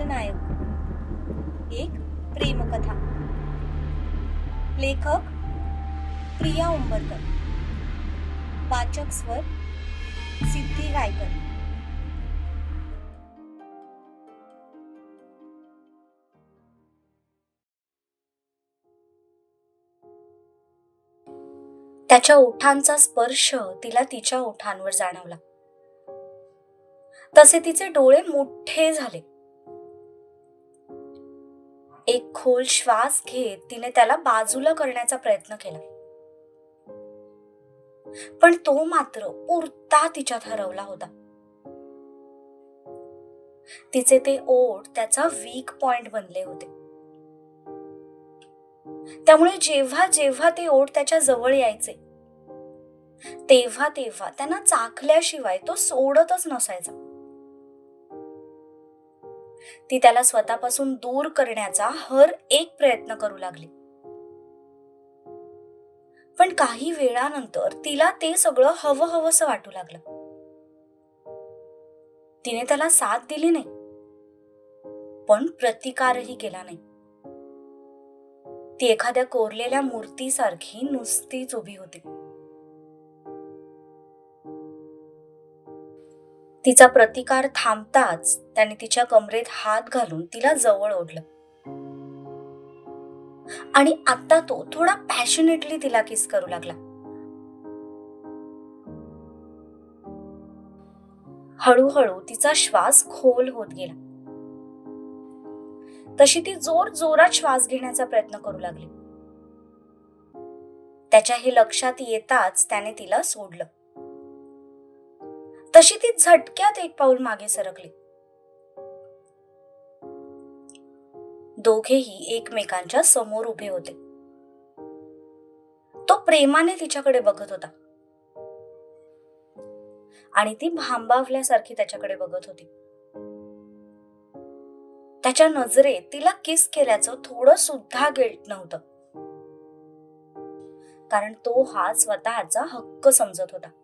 खलनायक एक प्रेमकथा. लेखक प्रिया उंबरकर. वाचक स्वर सिद्धी गायकर. त्याच्या ओठांचा स्पर्श तिला तिच्या ओठांवर जाणवला. तसे तिचे डोळे मोठे झाले. एक खोल श्वास घेत तिने त्याला बाजूला करण्याचा प्रयत्न केला. पण तो मात्र पुरता तिच्यात हरवला होता. तिचे ते ओठ त्याचा वीक पॉइंट बनले होते. त्यामुळे जेव्हा जेव्हा ते ओठ त्याच्याजवळ यायचे तेव्हा तेव्हा त्यांना चाखल्याशिवाय तो सोडतच नसायचा. ती त्याला स्वतःपासून दूर करण्याचा हर एक प्रयत्न करू लागली. पण काही वेळानंतर तिला ते सगळं हवं हवंसं वाटू लागलं. तिने त्याला साथ दिली नाही. पण प्रतिकारही केला नाही. ती एखाद्या कोरलेल्या मूर्तीसारखी नुसतीच उभी होती. तिचा प्रतिकार थांबताच त्याने तिच्या कमरेत हात घालून तिला जवळ ओढलं. आणि आता तो थोडा पॅशनेटली तिला किस करू लागला. हळूहळू तिचा श्वास खोल होत गेला. तशी ती जोर जोरात श्वास घेण्याचा प्रयत्न करू लागली. त्याच्या हे लक्षात येताच त्याने तिला सोडलं. तशी ती झटक्यात एक पाऊल मागे सरकली. दोघेही एकमेकांच्या समोर उभे होते. तो प्रेमाने तिच्याकडे बघत होता. आणि ती भांबावल्यासारखी त्याच्याकडे बघत होती. त्याच्या नजरेत तिला किस केल्याचं थोडं सुद्धा गिल्ट नव्हतं. कारण तो हा स्वतःचा हक्क समजत होता.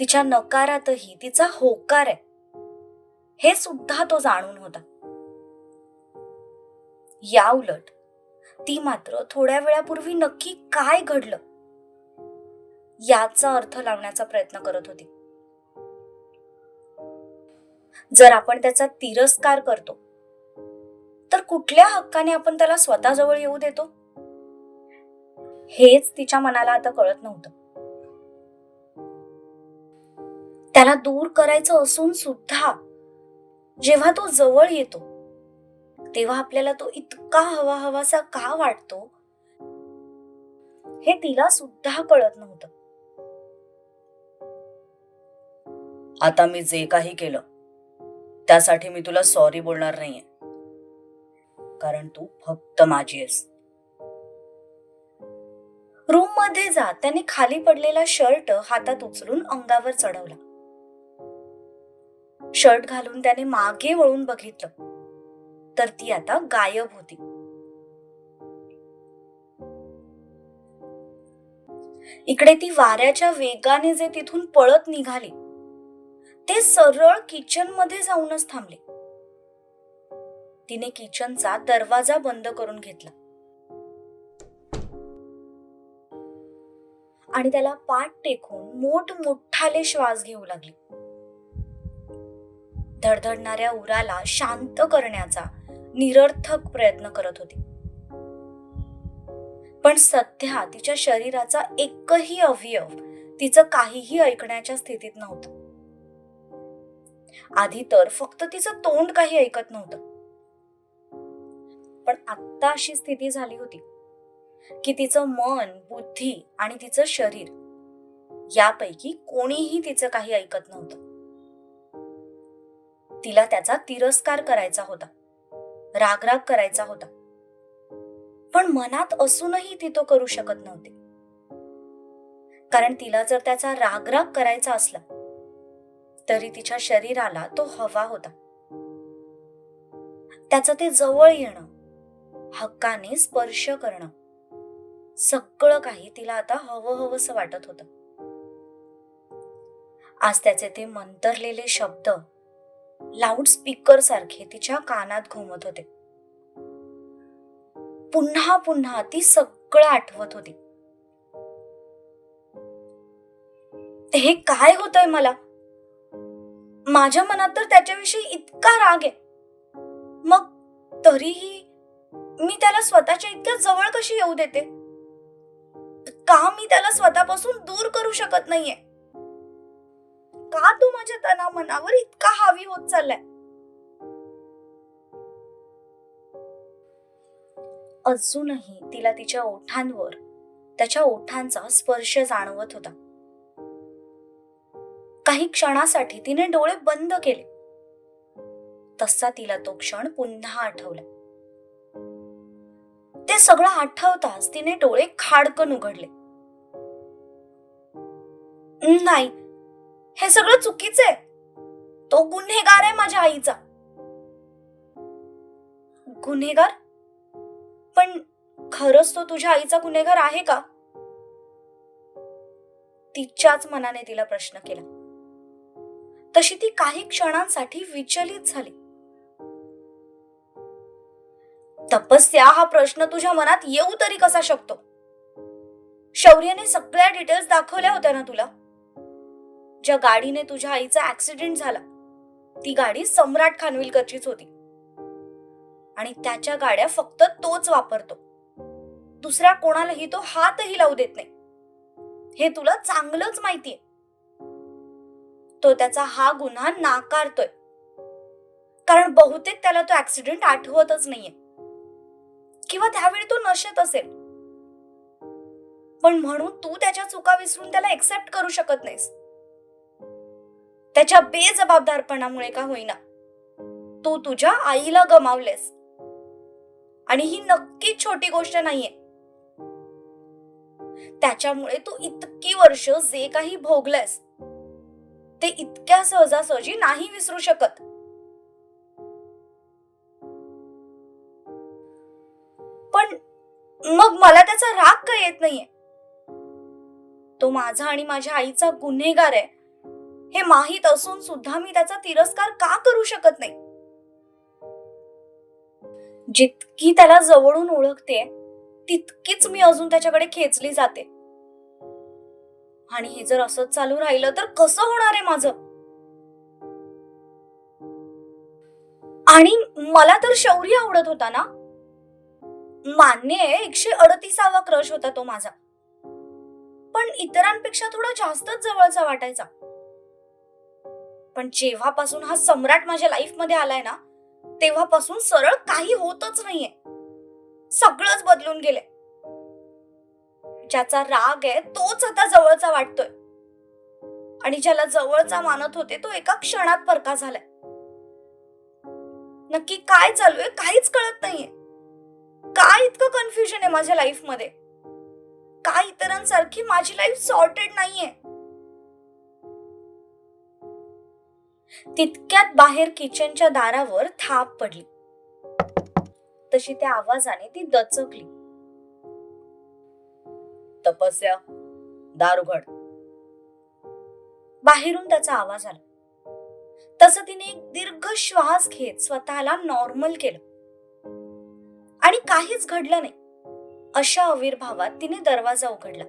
तिच्या नकारातही तिचा होकार आहे. हे सुद्धा तो जाणून होता. या उलट ती मात्र थोड्या वेळापूर्वी नक्की काय घडलं? याचा अर्थ लावण्याचा प्रयत्न करत होती. जर आपण त्याचा तिरस्कार करतो तर कुठल्या हक्काने आपण त्याला स्वतःजवळ येऊ देतो? हेच तिच्या मनाला आता कळत नव्हतं. त्याला दूर करायचं असून सुद्धा जेव्हा तो जवळ येतो तेव्हा आपल्याला तो इतका हवा हवासा का वाटतो हे तिला सुद्धा कळत नव्हतं. आता मी जे काही केलं त्यासाठी मी तुला सॉरी बोलणार नाहीये. कारण तू फक्त माझी आहेस. रूममध्ये जात त्याने खाली पडलेला शर्ट हातात उचलून अंगावर चढवला. शर्ट घालून त्याने मागे वळून बघितलं. तर ती आता गायब होती. इकडे ती वाऱ्याच्या वेगाने जे तिथून पळत निघाली ते सरळ किचनमध्ये जाऊनच थांबले. तिने किचनचा दरवाजा बंद करून घेतला. आणि त्याला पाठ टेकून मोठ मोठाले श्वास घेऊ लागली. धडधडणाऱ्या उराला शांत करण्याचा निरर्थक प्रयत्न करत होती. पण सध्या तिच्या शरीराचा एकही अवयव तिचं काहीही ऐकण्याच्या स्थितीत नव्हतं. आधी तर फक्त तिचं तोंड काही ऐकत नव्हतं. पण आत्ता अशी स्थिती झाली होती की तिचं मन बुद्धी आणि तिचं शरीर यापैकी कोणीही तिचं काही ऐकत नव्हतं. तिला त्याचा तिरस्कार करायचा होता. रागराग करायचा होता. पण मनात असूनही ती तो करू शकत नव्हती. कारण तिला जर त्याचा रागराग करायचा असला तरी तिच्या शरीराला तो हवा होता. त्याचं ते जवळ येणं हक्काने स्पर्श करणं सगळं काही तिला आता हवं हवंसं वाटत होतं. आज त्याचे ते मंतरलेले शब्द लाऊडस्पीकर सारखे तिच्या कानात घुमत होते. पुन्हा पुन्हा ती सगळं आठवत होती. हे काय होतंय मला? माझ्या मनात तर त्याच्याविषयी इतका राग आहे. मग तरीही मी त्याला स्वतःच्या इतक्या जवळ कशी येऊ देते? का मी त्याला स्वतःपासून दूर करू शकत नाहीये? का तू माझ्या तना मनावर इतका हावी होत चाललाय? अजूनही तिला तिच्या ओठांवर त्याच्या ओठांचा स्पर्श जाणवत होता. काही क्षणासाठी तिने डोळे बंद केले. तसा तिला तो क्षण पुन्हा आठवला. ते सगळं आठवताच तिने डोळे खाडकन उघडले. नाही हे सगळं चुकीचं आहे. तो गुन्हेगार आहे माझ्या आईचा. गुन्हेगार? पण खरंच तो तुझ्या आईचा गुन्हेगार आहे का? तिच्याच मनाने तिला प्रश्न केला. तशी ती काही क्षणांसाठी विचलित झाली. तपस्या हा प्रश्न तुझ्या मनात येऊ तरी कसा शकतो? शौर्यने सगळ्या डिटेल्स दाखवल्या होत्या ना तुला? ज्या गाडीने तुझ्या आईचा ऍक्सिडेंट झाला ती गाडी सम्राट खानविलकरचीच होती. आणि त्याच्या गाड्या फक्त तोच वापरतो. दुसऱ्या कोणालाही तो हातही लावू देत नाही. हे तुला चांगलंच माहितीये. तो त्याचा हा गुन्हा नाकारतोय. कारण बहुतेक त्याला तो ऍक्सिडेंट आठवतच नाहीये. किंवा त्यावेळी तो नशेत असेल. पण म्हणून तू त्याच्या चुका विसरून त्याला एक्सेप्ट करू शकत नाहीस. त्याच्या बेजबाबदारपणामुळे का होईना. तू तुझ्या आईला गमावलेस. आणि ही नक्कीच छोटी गोष्ट नाहीये. त्याच्यामुळे तू इतकी वर्ष जे काही भोगलंस ते इतक्या सहजासहजी नाही विसरू शकत. पण मग मला त्याचा राग का येत नाहीये? तो माझा आणि माझ्या आईचा गुन्हेगार आहे. हे माहीत असून सुद्धा मी त्याचा तिरस्कार का करू शकत नाही? जितकी त्याला जवळून ओळखते तितकीच मी अजून त्याच्याकडे खेचली जाते. आणि हे जर असंच चालू राहिलं तर कसं होणार आहे माझं? आणि मला तर शौर्य आवडत होता ना? मान्य आहे एकशे अडतीसावा क्रश होता तो माझा. पण इतरांपेक्षा थोडा जास्तच जवळचा वाटायचा. पण जेव्हापासून हा सम्राट माझ्या लाईफमध्ये आलाय ना तेव्हापासून सरळ काही होतच नाहीये. सगळंच बदलून गेले ज्याचा राग आहे तोच आता जवळचा वाटतोय. आणि ज्याला जवळचा मानत होते तो एका क्षणात परका झालाय. नक्की काय चालू आहे काहीच कळत नाहीये. काय इतकं कन्फ्युजन आहे माझ्या लाईफमध्ये? काय इतरांसारखी माझी लाईफ सॉर्टेड नाहीये. तितक्यात बाहेर किचनच्या दारावर थाप पडली. तशी त्या आवाजाने ती दचकली. तपस्या दार उघड. बाहेरून त्याचा आवाज आला. तसं तिने एक दीर्घ श्वास घेत स्वतःला नॉर्मल केलं. आणि काहीच घडलं नाही. अशा आविर्भावात तिने दरवाजा उघडला.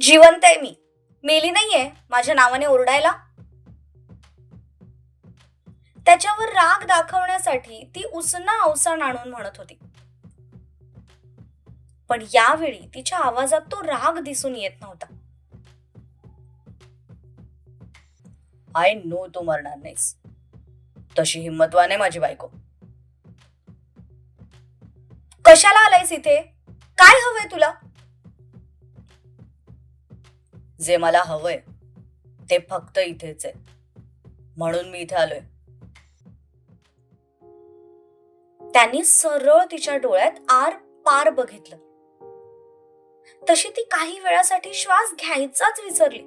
जिवंत आहे मी. मेली नाहीये माझ्या नावाने ओरडायला. त्याच्यावर राग दाखवण्यासाठी ती उसना अवसान आणून म्हणत होती. पण यावेळी तिच्या आवाजात तो राग दिसून येत नव्हता. आय नो तू मरणार नाहीस. तशी हिंमतवान आहे माझी बायको. कशाला आलायस इथे? काय हवंय तुला? जे मला हवंय ते फक्त इथेच आहे. म्हणून मी इथे आलोय. त्यांनी सरळ तिच्या डोळ्यात आर पार बघितलं. तशी ती काही वेळासाठी श्वास घ्यायचाच विसरली.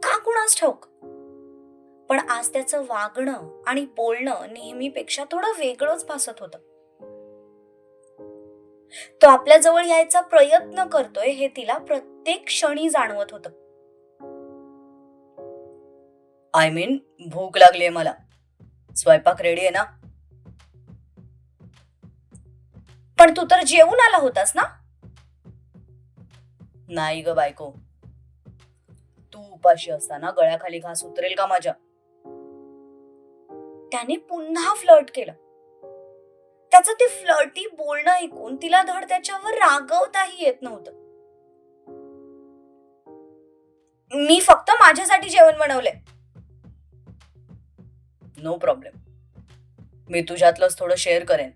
का कुणास ठाऊक? पण आज त्याचं वागणं आणि बोलणं नेहमीपेक्षा थोडं वेगळंच भासत होतं. तो आपल्या जवळ यायचा प्रयत्न करतोय हे तिला प्रत्येक क्षणी जाणवत होतं. आय मीन भूक लागलीये मला. स्वयंपाक रेडी आहे ना? पण तू तर जेवून आला होतास ना? नाही ग बायको. तू उपाशी असताना गळ्याखाली घास उतरेल का माझ्या? त्याने पुन्हा फ्लर्ट केलं. त्याचं ते फ्लर्टी बोलणं ऐकून तिला धड त्याच्यावर रागवताही येत नव्हतं. मी फक्त माझ्यासाठी जेवण बनवलंय. नो प्रॉब्लेम मी तुझ्यातलंच थोडं शेअर करेन.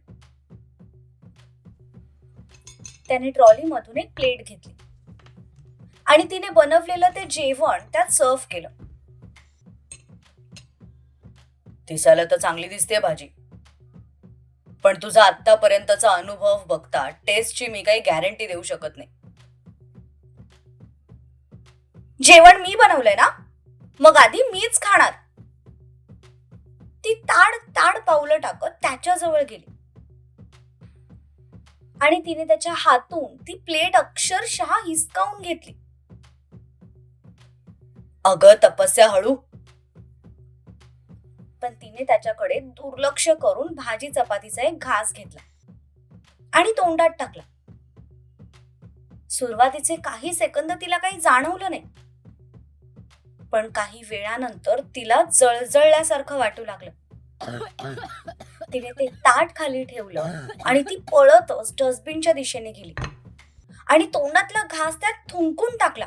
त्याने ट्रॉलीमधून एक प्लेट घेतली. आणि तिने बनवलेलं ते जेवण त्यात सर्व केलं. दिसायला तर चांगली दिसते भाजी. पण तुझा आतापर्यंतचा अनुभव बघता टेस्टची मी काही गॅरंटी देऊ शकत नाही. जेवण मी बनवलंय ना? मग आधी मीच खाणार. ती ताड ताड पावलं टाकत त्याच्याजवळ गेली. आणि तिने त्याच्या हातून ती प्लेट अक्षरशः हिसकावून घेतली. अगं तपस्या हळू पण तिने त्याच्याकडे दुर्लक्ष करून भाजी चपातीचा एक घास घेतला आणि तोंडात टाकला. सुरुवातीचे काही सेकंद तिला काही जाणवलं नाही. पण काही वेळानंतर तिला जळजळल्यासारखं वाटू लागलं. तिने ते ताट खाली ठेवलं आणि ती पळतच डस्टबिनच्या दिशेने गेली. आणि तोंडातला घास त्यात थुंकून टाकला.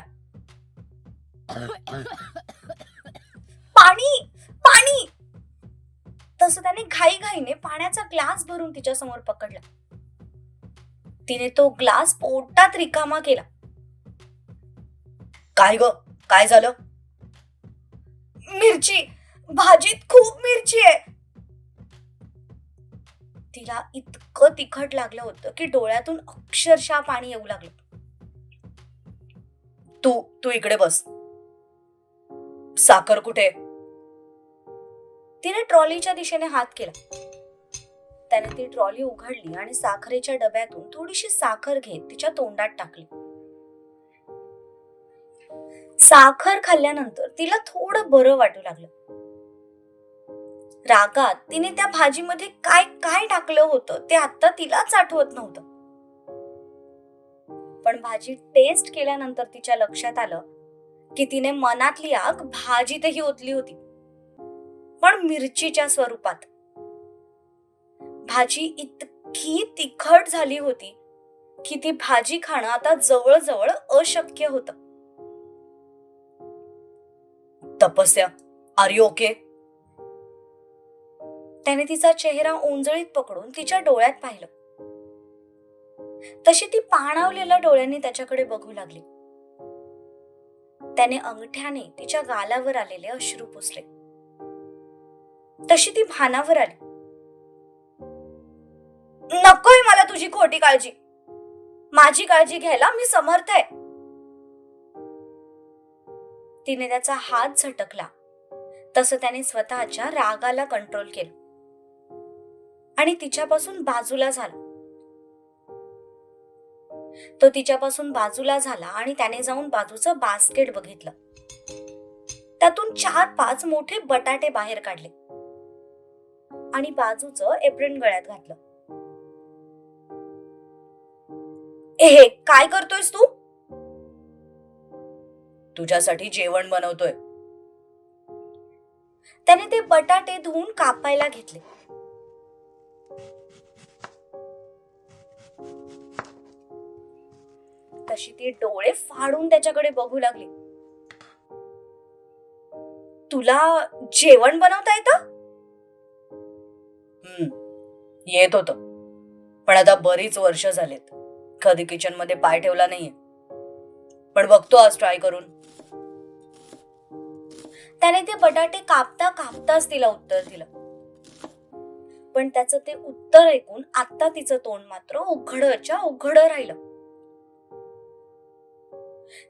पाणी! पाणी तसं त्याने घाईघाईने पाण्याचा ग्लास भरून तिच्या समोर पकडला. तिने तो ग्लास पोटात रिकामा केला. काय ग? काय झालं? मिरची. भाजीत खूप मिरची आहे. तिला इतकं तिखट लागलं होतं की डोळ्यातून अक्षरशः पाणी येऊ लागलं. तू तू इकडे बस. साखर कुठे? तिने ट्रॉलीच्या दिशेने हात केला. त्याने ती ट्रॉली उघडली आणि साखरेच्या डब्यातून थोडीशी साखर घेत तिच्या तोंडात टाकली. साखर खाल्ल्यानंतर तिला थोडं बरं वाटू लागलं. रागात तिने त्या भाजीमध्ये काय काय टाकलं होतं ते आता तिलाच आठवत नव्हतं. पण भाजी टेस्ट केल्यानंतर तिच्या लक्षात आलं की तिने मनातली आग भाजीतही ओतली होती. पण मिरचीच्या स्वरूपात. भाजी इतकी तिखट झाली होती की ती भाजी खाणं आता जवळजवळ अशक्य होतं. तपस्या आर यू ओके त्याने तिचा चेहरा ओंजळीत पकडून तिच्या डोळ्यात पाहिलं. तशी ती पाणावलेल्या डोळ्यांनी त्याच्याकडे बघू लागली. त्याने अंगठ्याने तिच्या गालावर आलेले अश्रू पुसले. तशी ती भानावर आली. नकोय मला तुझी खोटी काळजी. माझी काळजी घ्यायला मी समर्थ आहे. तिने त्याचा हात झटकला. तसं त्याने स्वतःच्या रागाला कंट्रोल केलं. आणि तिच्यापासून बाजूला झाला. तो तिच्यापासून बाजूला झाला आणि त्याने जाऊन बाजूचं बास्केट बघितलं. त्यातून चार पाच मोठे बटाटे बाहेर काढले. आणि बाजूचं एप्रिन गळ्यात घातलं. ए हे काय करतोयस तू? तुझ्यासाठी जेवण बनवतोय. त्याने ते बटाटे धुवून कापायला घेतले. तशी ती डोळे फाडून त्याच्याकडे बघू लागली. तुला जेवण बनवता येतं? हम्म. येत होत. पण आता बरीच वर्ष झालेत. कधी किचनमध्ये पाय ठेवला नाहीये. पण बघतो आज ट्राय करून. त्याने ते बटाटे कापता कापताच तिला उत्तर दिलं. पण त्याचं ते उत्तर ऐकून आता तिचं तोंड मात्र उघडच्या उघड राहिलं.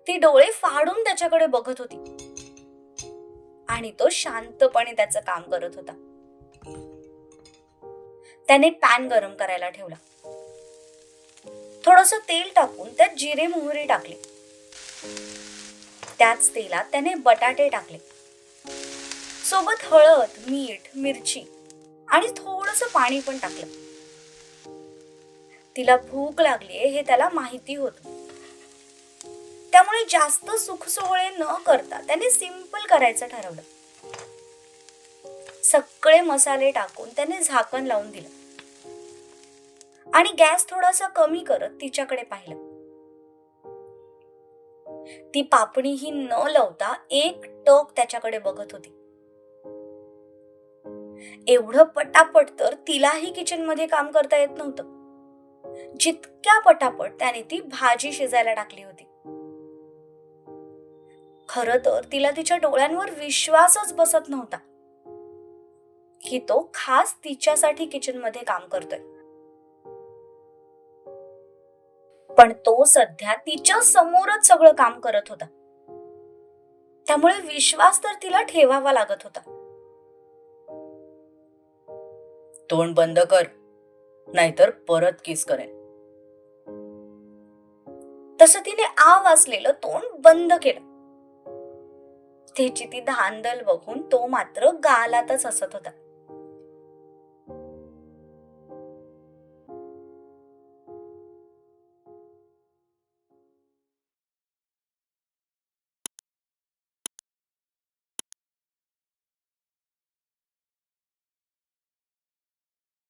ती डोळे फाडून त्याच्याकडे बघत होती. आणि तो शांतपणे त्याचं काम करत होता. त्याने पॅन गरम करायला ठेवला. थोडस तेल टाकून त्यात जिरे मोहरी टाकली. त्याच तेलात त्याने बटाटे टाकले. सोबत हळद मीठ मिरची आणि थोडस पाणी पण टाकलं. तिला भूक लागली हे त्याला माहिती होत. त्यामुळे जास्त सुखसोहळे न करता त्याने सिंपल करायचं ठरवलं. सगळे मसाले टाकून त्याने झाकण लावून दिलं. आणि गॅस थोडासा कमी करत तिच्याकडे पाहिलं. ती पापणीही न लावता एक टक त्याच्याकडे बघत होती. एवढं पटापट तर तिलाही किचनमध्ये काम करता येत नव्हतं. जितक्या पटापट त्याने ती भाजी शिजायला टाकली होती. खर तर तिला तिच्या डोळ्यांवर विश्वासच बसत नव्हता. की तो खास तिच्यासाठी किचनमध्ये काम करतोय. पण तो सध्या तिच्या समोरच सगळं काम करत होता. त्यामुळे विश्वास तर तिला ठेवावा लागत होता. तोंड बंद कर नाहीतर परत किस करेन. तसं तिने आव असलेलं तोंड बंद केलं. त्याची ती धांदल बघून तो मात्र गालातच हसत होता.